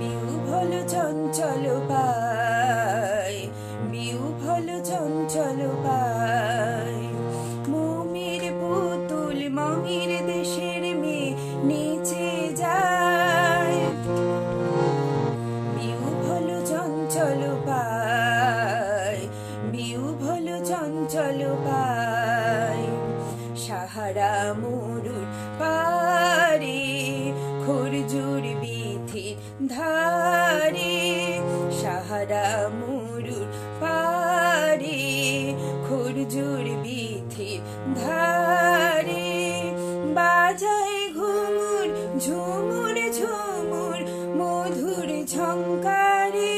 বিউভল চঞ্চল পায় বিউভল চঞ্চল মমির পুতুল মমির দেশের মেয়ে নিচে যায়। বিউভল চঞ্চল পায় বিউভল চঞ্চল পায় সাহারা মরুর মরুর পারে, খরজুর বিথি ধারে। বাজায় ঘুমুর ঝুমুর ঝুমুর মধুর ঝঙ্কারে।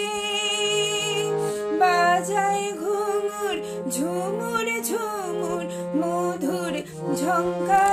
বাজায় ঘুমুর ঝুমুর ঝুমুর মধুর ঝঙ্কারে।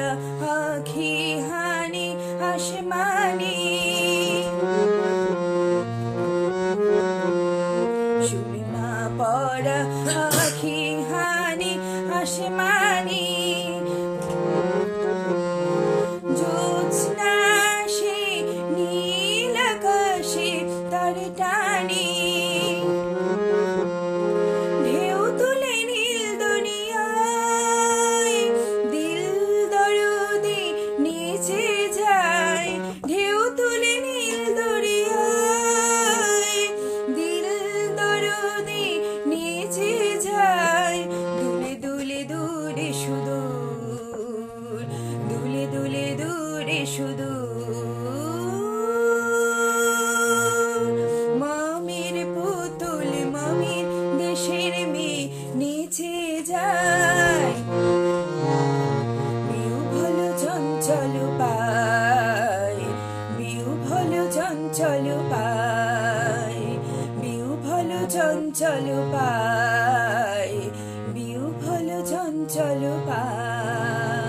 Aki Hani Hashimani Shulima Pada Aki চঞ্চল পাই বিউ ভালো চঞ্চল পায় বিউ ভালো চঞ্চল পায় বিউ ভালো চঞ্চল পায়